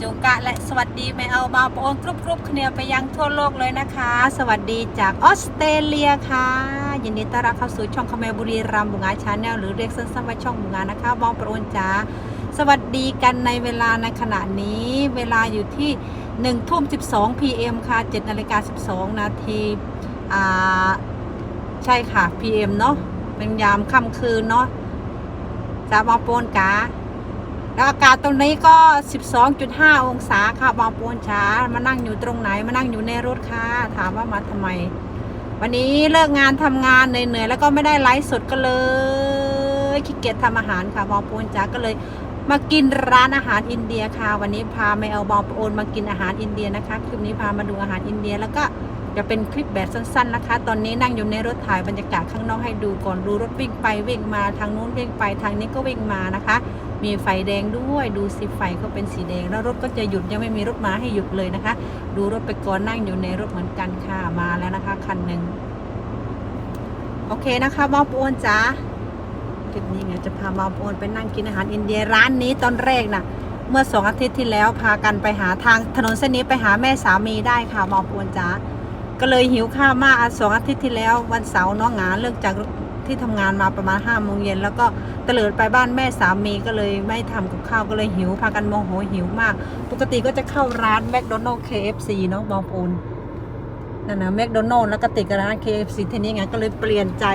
จูกะและสวัสดีแม่เอาบาวปอนกรุบกรุบเคลียไปยังทั่วโลกเลยนะคะ สวัสดีจากออสเตรเลียค่ะ ยินดีต้อนรับเข้าสู่ช่องคาเมบุรีรัมบุงาชาแนลหรือเรียกสั้นๆว่าช่องบุงานะคะบาวปอนจ้าสวัสดีกันในเวลาในขณะนี้ เวลาอยู่ที่1ทุ่ม12 PM ค่ะ7นาฬิกา12 นาทีอ่าใช่ค่ะ PM เนาะเป็นยามค่ำคืนเนาะจ้าบาวปอนกา แล้วอากาศตรงนี้ก็ 12.5 องศาค่ะบางปูนช้ามานั่งอยู่ตรงไหนมานั่งอยู่ในรถค่ะถามว่ามาทำไม วันนี้เลิกงานทำงานเหนื่อยๆแล้วก็ไม่ได้ไลฟ์สดก็เลยขี้เกียจทำอาหารค่ะบางปูนจ้าก็เลยมากินร้านอาหารอินเดียค่ะ วันนี้พาไม่เอาบองปูนมากินอาหารอินเดียนะคะคลิปนี้พามาดูอาหารอินเดียแล้วก็จะเป็นคลิปแบบสั้นๆนะคะ ตอนนี้นั่งอยู่ในรถถ่ายบรรยากาศข้างนอกให้ดูก่อนดูรถวิ่งไปวิ่งมาทางนู้นวิ่งไปทางนี้ก็วิ่งมานะคะ มีไฟแดงด้วยดูสิไฟก็เป็นสีแดง แล้วรถก็จะหยุดยังไม่มีรถมาให้หยุดเลยนะคะ ดูรถไปก่อนนั่งอยู่ในรถเหมือนกันค่ะมาแล้วนะคะ คันหนึ่งโอเคนะคะมอปอนจ้าคลิปนี้ไงจะพามอปอนไปนั่งกินอาหารอินเดียร้านนี้ตอนแรกน่ะ เมื่อสองอาทิตย์ที่แล้วพากันไปหาทางถนนเส้นนี้ไปหาแม่สามีได้ค่ะมอปอนจ้าก็เลยหิวข้าวมากอะสองอาทิตย์ที่แล้ว วันเสาร์น้องหงาเลิกจากที่ทำงานมาประมาณห้าโมงเย็นแล้วก็ ตลิดไปบ้านแม่สามีก็เลยไม่ทำกับข้าวก็เลยหิวพากันโมโหหิวมาก ปกติก็จะเข้าร้านแมคโดนัลล์ KFC เนาะบองปูนนั่นนะแมคโดนัลล์แล้วก็ติดกับร้าน KFC ทีนี้ไงก็เลยเปลี่ยนใจ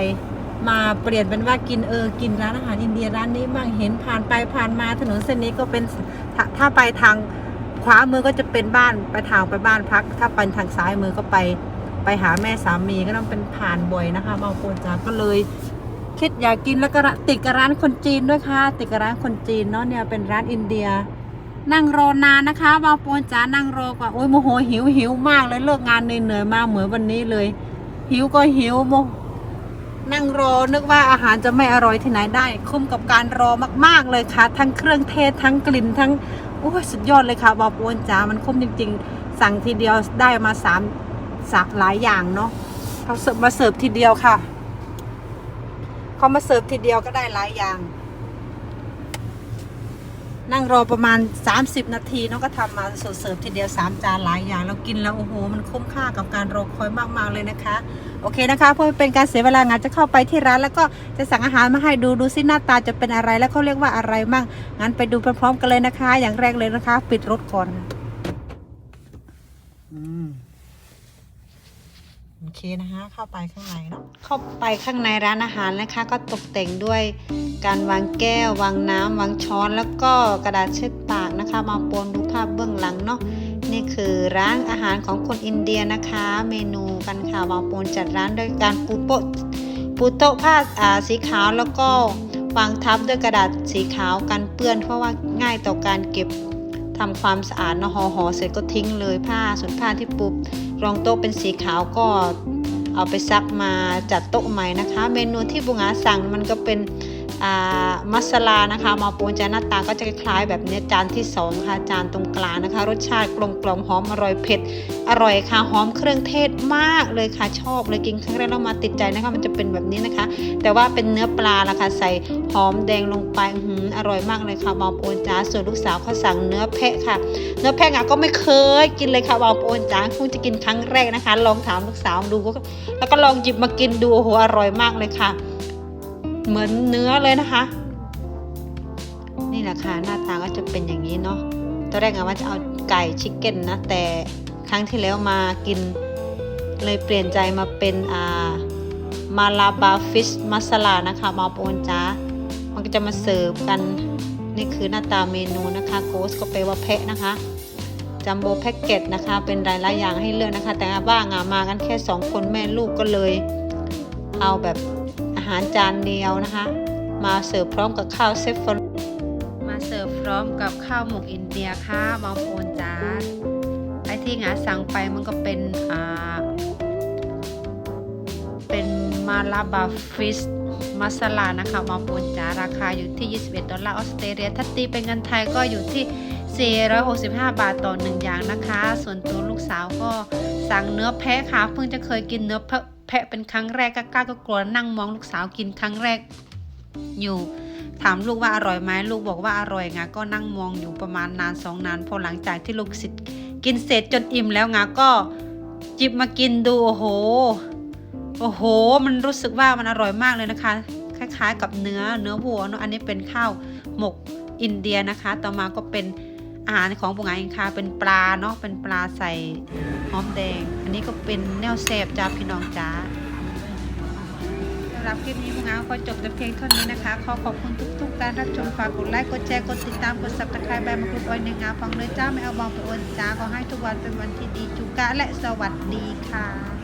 มาเปลี่ยนเป็นว่ากินเออกินร้านอาหารอินเดียร้านนี้บ้างเห็นผ่านไปผ่านมาถนนเส้นนี้ก็เป็นถ้าถ้าไปทางขวามือก็จะเป็นบ้านไปทางไปบ้านพัก ถ้าไปทางซ้ายมือก็ไปไปหาแม่สามีก็ต้องเป็นผ่านบ่อยนะคะบางปูนจ้าก็เลย คิดอยากกินแล้วก็ติดกับร้านคนจีนด้วยค่ะ ติดกับร้านคนจีนเนาะเนี่ยเป็นร้านอินเดีย นั่งรอนานนะคะบางปอนจ๋านั่งรอกว่าโอ้ยโมโหหิวหิวมากเลยเลิกงานเหนื่อยมาเหมือนวันนี้เลย หิวก็หิวโมนั่งรอนึกว่าอาหารจะไม่อร่อยที่ไหนได้ คุ้มกับการรอมาก ๆเลยค่ะ ทั้งเครื่องเทศทั้งกลิ่นทั้งโอ้ยสุดยอดเลยค่ะบาปอนจ๋ามันคุ้มจริง ๆ สั่งทีเดียวได้มาสามสักหลายอย่างเนาะเขาเสิร์ฟมาเสิร์ฟทีเดียวค่ะ เขามาเสิร์ฟทีเดียวก็ได้หลายอย่าง นั่งรอประมาณ 30 นาทีน้องก็ทำมาสดเสิร์ฟทีเดียว 3 จานหลายอย่าง เรากินแล้วโอ้โห มันคุ้มค่ากับการรอคอยมากๆเลยนะคะ โอเคนะคะ เพื่อเป็นการเสียเวลางานจะเข้าไปที่ร้าน แล้วก็จะสั่งอาหารมาให้ดูดูซิหน้าตาจะเป็นอะไรแล้วเขาเรียกว่าอะไรมั่งงั้นไปดูพร้อมๆกันเลยนะคะ อย่างแรกเลยนะคะ ปิดรถก่อนอืม โอเคนะคะเข้าไปข้างในเนาะเข้าไปข้างในร้านอาหารนะคะ ก็ตกแต่งด้วยการวางแก้ว วางน้ำวางช้อน แล้วก็กระดาษเช็ดปากนะคะ มาปนดูภาพเบื้องหลังเนาะนี่คือร้านอาหารของคนอินเดียนะคะ เมนูกันค่ะมาปนจัดร้านด้วยการปูโต๊ะปูโต๊ะผ้าาสีขาวแล้วก็วางทับด้วยกระดาษสีขาวกันเปื้อน เพราะว่าง่ายต่อการเก็บทำความสะอาดนะห่อห่อเสร็จก็ทิ้งเลยผ้าส่วนผ้าที่ปูรองโต๊ะเป็นสีขาวก็เอาไปซักมาจัดโต๊ะใหม่นะคะ เมนูที่บุงอาสั่งมันก็เป็น มัสลานะคะมาปูนจานหน้าตาก็จะคล้ายแบบนี้จานที่สองค่ะจานตรงกลางนะคะ รสชาติกลมกล่อมหอมอร่อยเผ็ดอร่อยค่ะหอมเครื่องเทศมากเลยค่ะชอบเลยกินครั้งแรกแล้วมาติดใจนะคะ มันจะเป็นแบบนี้นะคะ แต่ว่าเป็นเนื้อปลาละค่ะใส่หอมแดงลงไปอื้อหืออร่อยมากเลยค่ะบอมโอนจ้าส่วนลูกสาวเขาสั่งเนื้อแพะค่ะ เนื้อแพะอะก็ไม่เคยกินเลยค่ะบอมโอนจ้าคงจะกินครั้งแรกนะคะ ลองถามลูกสาวดูแล้วก็ลองหยิบมากินดูโอ้โหอร่อยมากเลยค่ะ เหมือนเนื้อเลยนะคะ นี่แหละค่ะหน้าตาก็จะเป็นอย่างนี้เนาะตอนแรกอะว่าจะเอาไก่ชิคเก้นนะแต่ครั้งที่แล้วมากิน เลยเปลี่ยนใจมาเป็นอ่ามาลาบาฟิชมัสลานะคะมาโปนจ้ามันก็จะมาเสิร์ฟกันนี่คือหน้าตาเมนูนะคะโกสก็แปว่าแพะนะคะจัมโบ้แพ็กเกจนะคะเป็นหลายๆอย่างให้เลือกนะคะ แต่ว่างอะมากันแค่ 2 คนแม่ลูกก็เลย เอาแบบ หารจานเดียวนะคะ มาเสิร์ฟพร้อมกับข้าวเซฟฟอนมาเสิร์ฟพร้อมกับข้าวหมกอินเดียค่ะมาโปนจ้าไอที่งาสั่งไปมันก็เป็นอ่าเป็นมาลาบาฟิสมาสลานะคะมาปูนจาราคาอยู่ที่ 21 ดอลลาร์ออสเตรเลียถ้าตีเป็นเงินไทยก็อยู่ที่ 465 บาทต่อหนึ่งอย่างนะคะ ส่วนตัวลูกสาวก็สั่งเนื้อแพะค่ะ เพิ่งจะเคยกินเนื้อแพะ แพะเป็นครั้งแรกกล้าก็กลัวนั่งมองลูกสาวกินครั้งแรกอยู่ ถามลูกว่าอร่อยไหมลูกบอกว่าอร่อยงาก็นั่งมองอยู่ประมาณนานสองนานพอหลังจากที่ลูกสิกินเสร็จจนอิ่มแล้วงาก็จิบมากินดูโอ้โห โอ้โห มันรู้สึกว่ามันอร่อยมากเลยนะคะ คล้ายๆ กับเนื้อเนื้อวัวเนาะอันนี้เป็นข้าวหมกอินเดียนะคะ ต่อมาก็เป็น อาหารของปุงาเองค่ะเป็นปลาเนาะเป็นปลาใส่หอมแดง อันนี้ก็เป็นแนวเซฟจ้าพี่น้องจ้าสำหรับคลิปนี้ปุงาขอจบแต่เพียงเท่านี้นะคะ ขอขอบคุณทุกๆการรับชมฝากกดไลค์กดแชร์กดติดตามกด subscribe ใบมะกรูดอ้อยในงาฟังเลยจ้าไม่เอาบองไปอวนจ้าขอให้ทุกวันเป็นวันที่ดีจุกะและสวัสดีค่ะ